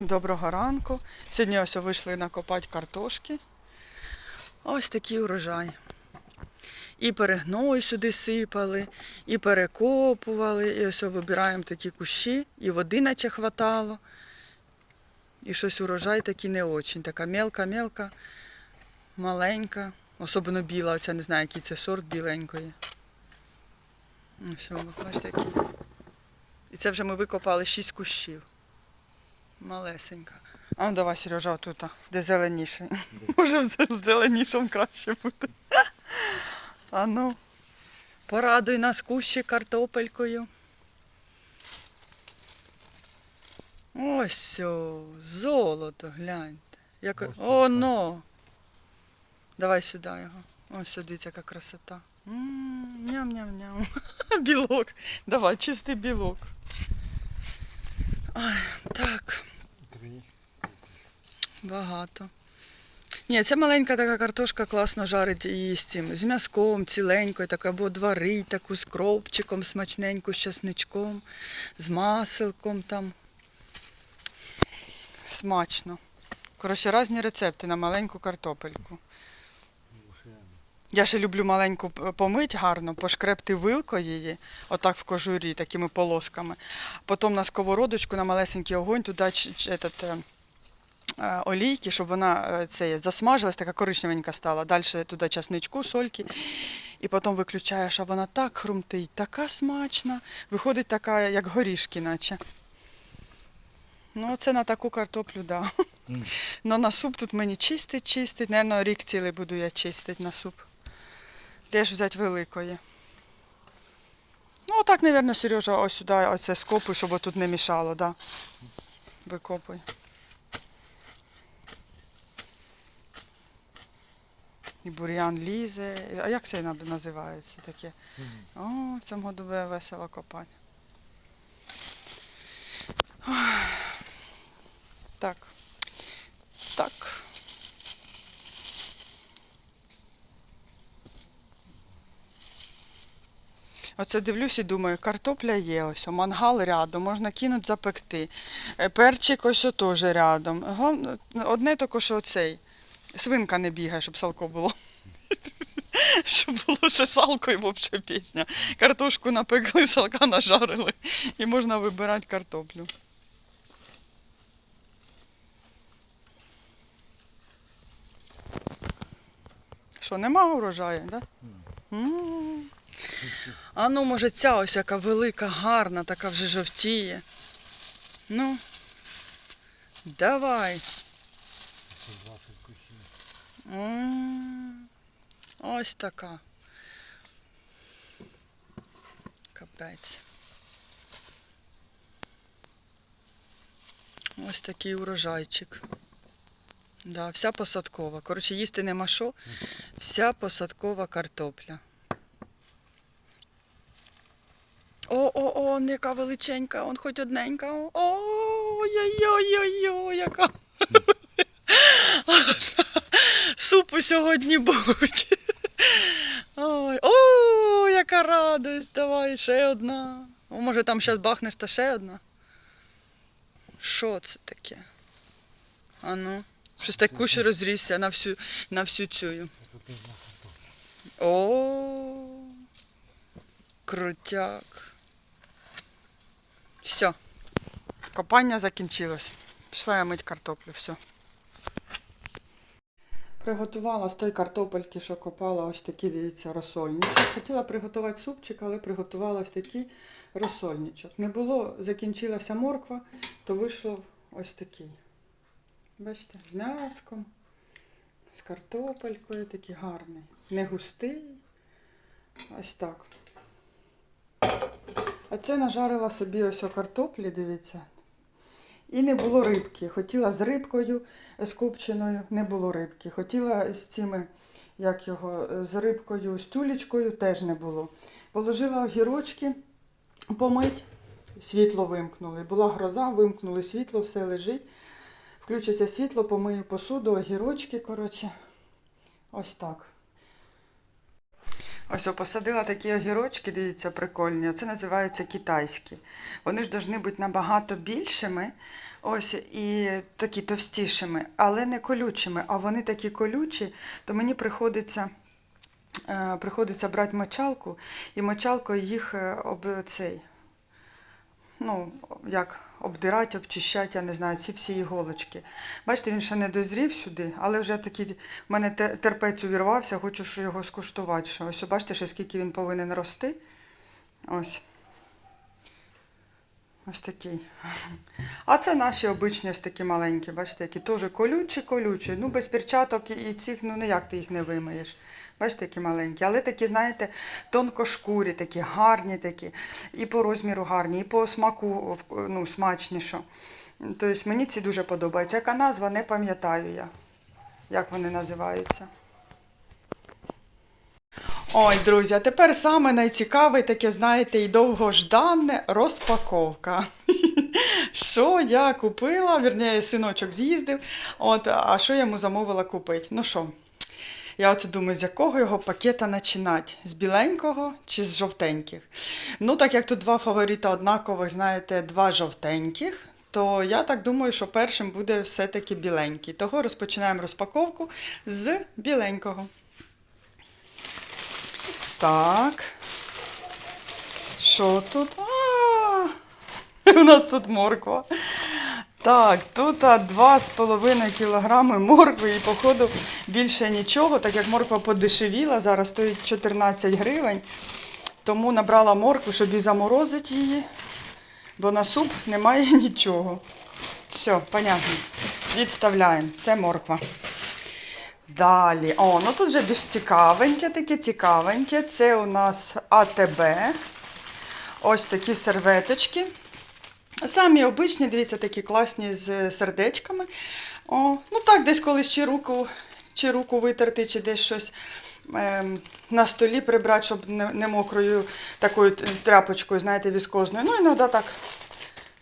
Доброго ранку. Сьогодні ось вийшли накопати картошки. Ось такий урожай. І перегной сюди сипали, і перекопували, і ось вибираємо такі кущі, і води наче хватало. І щось урожай такий не очень. Така мелка-мелка, маленька. Особливо біла, оця не знаю, який це сорт біленької. Ось, бачите, який. І це вже ми викопали 6 кущів. Малесенька. А ну давай, Сережа, отут, де зеленіше. Може в зеленішому краще буде. А ну, порадуй нас кущі картопелькою. Ось о, золото, гляньте. Як... Ось це О, так. но. Давай сюди його. Ось сюди яка красота. Ням-ням-ням. Білок. Давай, чистий білок. Ой, так. Багато. Ні, ця маленька така картошка класно жарить її з цим, з м'язком, ціленькою, так, або дварить таку з кропчиком смачненьку, з часничком, з маселком там. Смачно. Коротше, різні рецепти на маленьку картопельку. Я ще люблю маленьку помить гарно, пошкребти вилкою її, отак в кожурі, такими полосками. Потім на сковородочку, на малесенький огонь, туди этот, е, е, олійки, щоб вона е, це, засмажилась, така коричневенька стала. Далі туди часничку, сольки. І потім виключаєш, а вона так хрумтить, така смачна. Виходить така, як горішки, наче. Ну, це на таку картоплю, да. М. Ну, на суп тут мені чистить, чистить. Наверно, рік цілий буду я чистити на суп. Де ж взяти великої? Ну, отак, мабуть, Сережа, ось сюди оце скопуй, щоб тут не мішало, да. Викопуй. І бур'ян лізе. А як це називається таке? О, в цьому году буде весело копати. Так. Так. Оце дивлюсь і думаю, картопля є ось, мангал рядом, можна кинути запекти. Е, Перчик ось теж рядом. Одне тільки, що оцей. Свинка не бігає, щоб салко було. Щоб було ще салко і взагалі пісня. Картошку напекли, салка нажарили. І можна вибирати картоплю. Що, нема урожаю, так? Да? М. А ну, може, ця ось яка велика, гарна, така вже жовтіє. Ну, давай. Це 20. М, Ось така. Капець. Ось такий урожайчик. Да, вся посадкова. Коротше, їсти нема що. Вся посадкова картопля. О, о, о, яка величенька, он хоч одненька. О, ой-ой-ой-ой, яка. Супу сьогодні будуть. Ой, о, яка радость. Давай, ще одна. О, може там зараз бахнеш та ще одна. Що це таке? А ну, щось так кущ розрісся на всю, на всю цю. О, крутяк. Все. Копання закінчилось. Пішла я мить картоплю, все. Приготувала з той картопельки, що копала, ось такі, дивіться, розсольничок. Хотіла приготувати супчик, але приготувала ось такий розсольничок. Не було, закінчилася морква, то вийшло ось такий. Бачите, з м'яском, з картопелькою, такий гарний. Не густий. Ось так. А це нажарила собі ось картоплі, дивіться. І не було рибки. Хотіла з рибкою, з копченою, не було рибки. Хотіла з цими, як його, з рибкою, з тюлечкою, теж не було. Положила огірочки помить, світло вимкнули. Була гроза, вимкнули світло, все лежить. Включиться світло, помию посуду, огірочки, коротше. Ось так. Ось о, посадила такі огірочки, дивіться, прикольні. Це називається китайські. Вони ж повинні бути набагато більшими, Ось і такі товстішими, але не колючими. А вони такі колючі, то мені приходиться, е, приходиться брати мочалку і мочалкою їх е, об цей, ну, як обдирати, обчищати, я не знаю, ці всі іголочки. Бачите, він ще не дозрів сюди, але вже такий, в мене терпець увірвався, хочу що його скуштувати. Що. Ось бачите, ще скільки він повинен рости. Ось. Ось такий. А це наші обичні ось такі маленькі, бачите, які теж колючі, колючі. Ну, без перчаток і цих, ну ніяк ти їх не вимиєш. Бачите, які маленькі. Але такі, знаєте, тонкошкурі, такі, гарні такі. І по розміру гарні, і по смаку ну, смачні. що. Тобто мені ці дуже подобаються. Яка назва, не пам'ятаю я, як вони називаються. Ой, друзі, а тепер саме найцікаве, таке, знаєте, і довгожданне розпаковка. Що я купила, вірніше, синочок з'їздив, от, а що я йому замовила купити? Ну що, я оце думаю, з якого його пакета починати? З біленького чи з жовтеньких? Ну, так як тут два фаворита однакових, знаєте, два жовтеньких, то я так думаю, що першим буде все-таки біленький. Того розпочинаємо розпаковку з біленького. Так. Що тут? А, у нас тут морква. Так, тут 2,5 кілограми моркви і, походу, більше нічого, так як морква подешевіла, зараз стоїть 14 гривень. Тому набрала моркву, щоб і заморозити її, бо на суп немає нічого. Все, понятно. Відставляємо. Це морква. Далі. О, ну тут вже більш цікавеньке, таке цікавеньке. Це у нас АТБ. Ось такі серветочки. Самі обичні, дивіться, такі класні з сердечками. О, ну так, десь колись чи руку, чи руку витерти, чи десь щось ем, на столі прибрати, щоб не, не мокрою такою тряпочкою, знаєте, віскозною. Ну, іноді так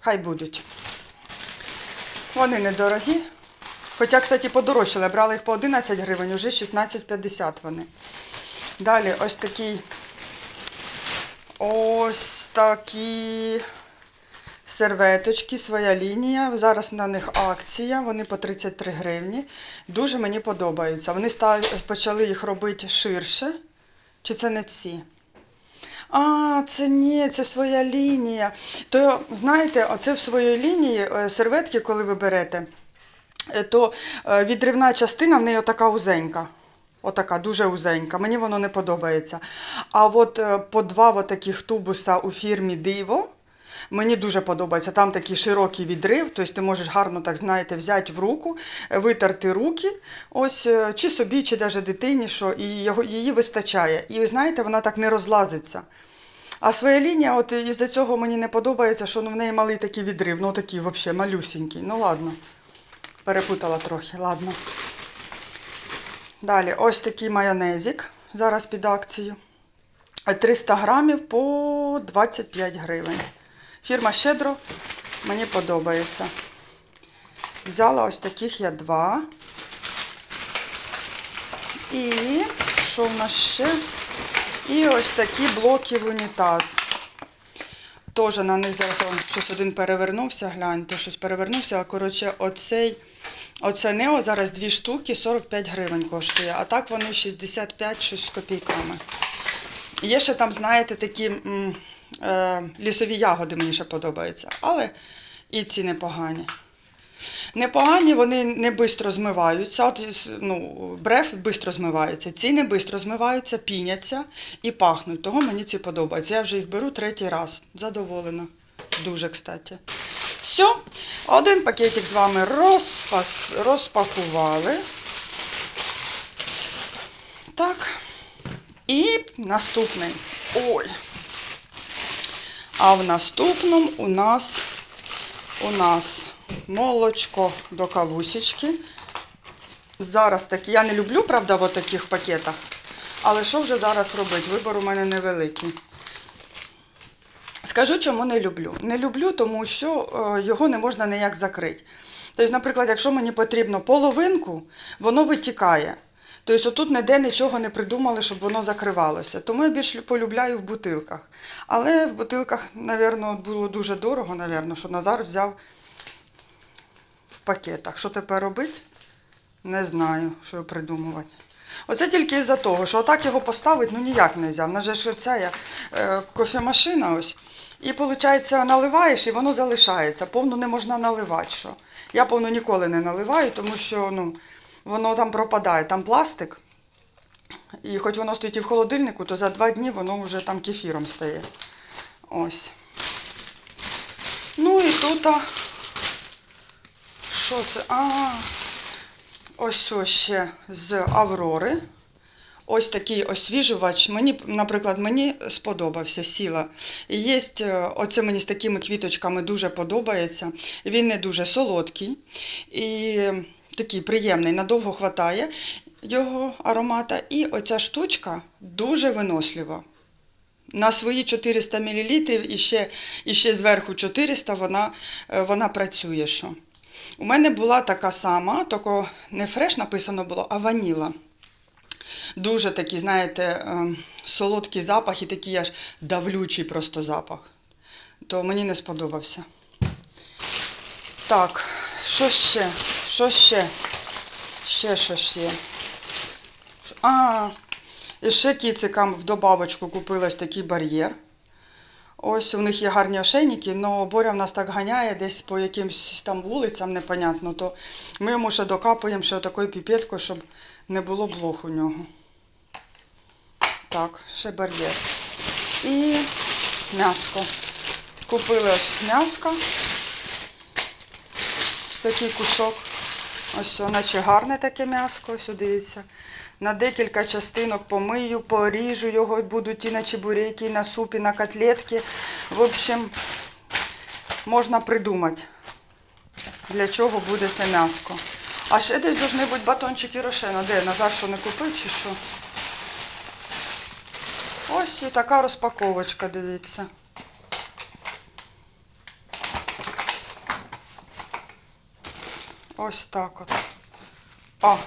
хай будуть. Вони недорогі. Хоча, кстати, подорожчали. Брали їх по 11 гривень, уже 16,50 вони. Далі ось такий. Ось такі серветочки, своя лінія. Зараз на них акція, вони по 33 гривні. Дуже мені подобаються. Вони стали, почали їх робити ширше. Чи це не ці? А, це ні, це своя лінія. То, знаєте, оце в своїй лінії е, серветки, коли ви берете, е, то е, відривна частина в неї отака узенька. Отака, дуже узенька. Мені воно не подобається. А от по два таких тубуса у фірмі Диво. Мені дуже подобається. Там такий широкий відрив, тобто ти можеш гарно, так знаєте, взяти в руку, е, витерти руки, ось е, чи собі, чи навіть дитині, що і її вистачає. І знаєте, вона так не розлазиться. А своя лінія, от із-за цього мені не подобається, що ну, в неї малий такий відрив, ну такий взагалі малюсінький. Ну ладно, перепутала трохи, ладно. Далі, ось такий майонезик. Зараз під акцію. 300 грамів по 25 гривень. Фірма Щедро мені подобається. Взяла ось таких я два. І що в нас ще? І ось такі блоки в унітаз. Теж на них зараз щось один перевернувся, гляньте, щось перевернувся. А коротше, оцей, оце Нео зараз дві штуки 45 гривень коштує, а так вони 65 щось з копійками. Є ще там, знаєте, такі лісові ягоди мені ще подобаються, але і ці непогані. Непогані, вони не швидко змиваються. От, ну, бреф швидко змиваються. Ці не швидко змиваються, піняться і пахнуть. Того мені ці подобаються. Я вже їх беру третій раз. Задоволена. Дуже, кстати. Все. Один пакетик з вами розпас, розпакували. Так. І наступний. Ой. А в наступному у нас у нас молочко до кавусечки. Зараз такі, я не люблю, правда, в таких пакетах. Але що вже зараз робити? Вибор у мене невеликий. Скажу, чому не люблю. Не люблю, тому що е, його не можна ніяк закрити. Тобто, наприклад, якщо мені потрібно половинку, воно витікає. Тобто отут ніде нічого не придумали, щоб воно закривалося. Тому я більш полюбляю в бутилках. Але в бутилках, мабуть, було дуже дорого, мабуть, що Назар взяв в пакетах. Що тепер робити? Не знаю, що придумувати. Оце тільки із-за того, що отак його поставити ну ніяк не можна. В нас ж ця є, е, кофемашина ось. І виходить, наливаєш і воно залишається. Повну не можна наливати. Що. Я повну ніколи не наливаю, тому що ну, воно там пропадає. Там пластик. І хоч воно стоїть і в холодильнику, то за два дні воно вже там кефіром стає. Ось. Ну і тут. Що це? А, ось ось ще з Аврори. Ось такий освіжувач. Мені, наприклад, мені сподобався сіла. І є, е, оце мені з такими квіточками дуже подобається. Він не дуже солодкий і такий приємний, надовго хватає його аромата. І оця штучка дуже винослива. На свої 400 мл і ще, і ще зверху 400 вона, е, вона працює. Що. У мене була така сама, тільки не фреш написано було, а ваніла. Дуже такий, знаєте, ем, солодкий запах і такий аж давлючий просто запах. То мені не сподобався. Так, що ще? Що ще? Ще щось є. А, і ще кіцикам в добавочку купилась такий бар'єр. Ось у них є гарні ошейники, але Боря в нас так ганяє десь по якимсь там вулицям, непонятно, то ми йому ще докапуємо ще такою піпеткою, щоб не було блох у нього. Так, ще бар'єр. І м'яско. Купили ось м'яско. Ось такий кусок. Ось, наче гарне таке м'яско, ось дивіться. На декілька частинок помию, поріжу його, будуть і на чебуреки, і на супі, на котлетки. В общем, можна придумати, для чого буде це м'яско. А ще десь повинні бути батончики рошена. Де? Назар що не купив чи що? Ось і така розпаковочка, дивіться. Ось так от. О!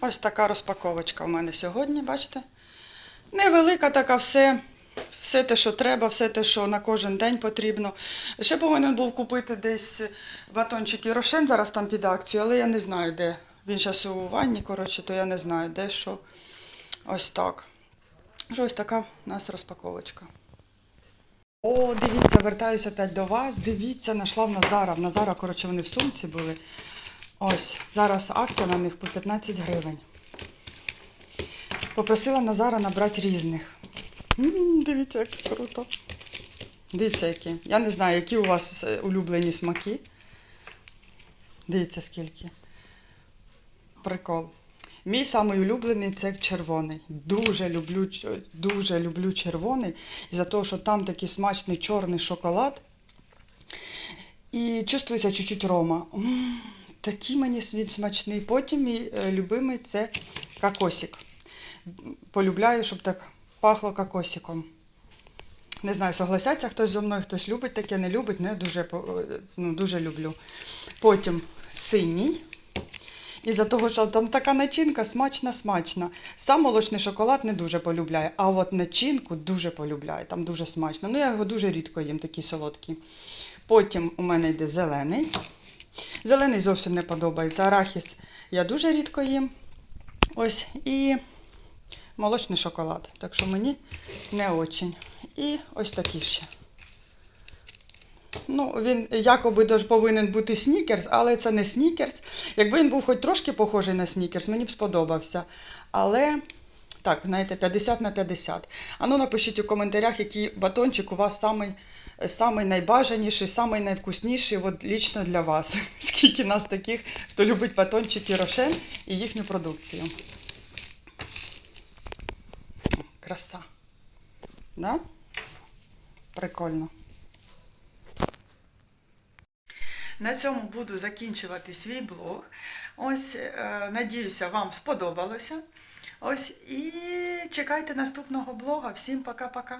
Ось така розпаковочка у мене сьогодні, бачите? Невелика така все. Все те, що треба, все те, що на кожен день потрібно. Ще повинен був купити десь батончики Рошен, зараз там під акцію, але я не знаю, де. Він зараз у ванні, коротше, то я не знаю, де що. Ось так. Ось така у нас розпаковочка. О, дивіться, вертаюся опять до вас. Дивіться, знайшла в Назара. В Назара, коротше, вони в сумці були. Ось, зараз акція на них по 15 гривень. Попросила Назара набрати різних. М, Дивіться, як круто. Дивіться, які. Я не знаю, які у вас е, улюблені смаки. Дивіться, скільки. Прикол. Мій самий улюблений це червоний. Дуже люблю, дуже люблю червоний. За того, що там такий смачний чорний шоколад. І чувствується чуть-чуть рома. М, Такий мені він смачний. Потім мій е, любимий це кокосик. Полюбляю, щоб так пахло кокосиком. Не знаю, согласяться хтось зі мною, хтось любить таке, не любить, але я дуже, ну, дуже люблю. Потім синій. І за того, що там така начинка смачна, смачна. Сам молочний шоколад не дуже полюбляю, а от начинку дуже полюбляю, там дуже смачно. Ну, я його дуже рідко їм, такий солодкий. Потім у мене йде зелений. Зелений зовсім не подобається. Арахіс я дуже рідко їм. Ось і молочний шоколад. Так що мені не очень. І ось такий ще. Ну, він якоби дож повинен бути снікерс, але це не снікерс. Якби він був хоч трошки похожий на снікерс, мені б сподобався. Але так, знаєте, 50 на 50. А ну напишіть у коментарях, який батончик у вас самий, самий найбажаніший, самий найвкусніший, от лічно для вас. Скільки нас таких, хто любить батончики Рошен і їхню продукцію. Краса. Да? Прикольно. На цьому буду закінчувати свій блог. Ось, е, надіюся, вам сподобалося. Ось і чекайте наступного блога. Всім пока-пока.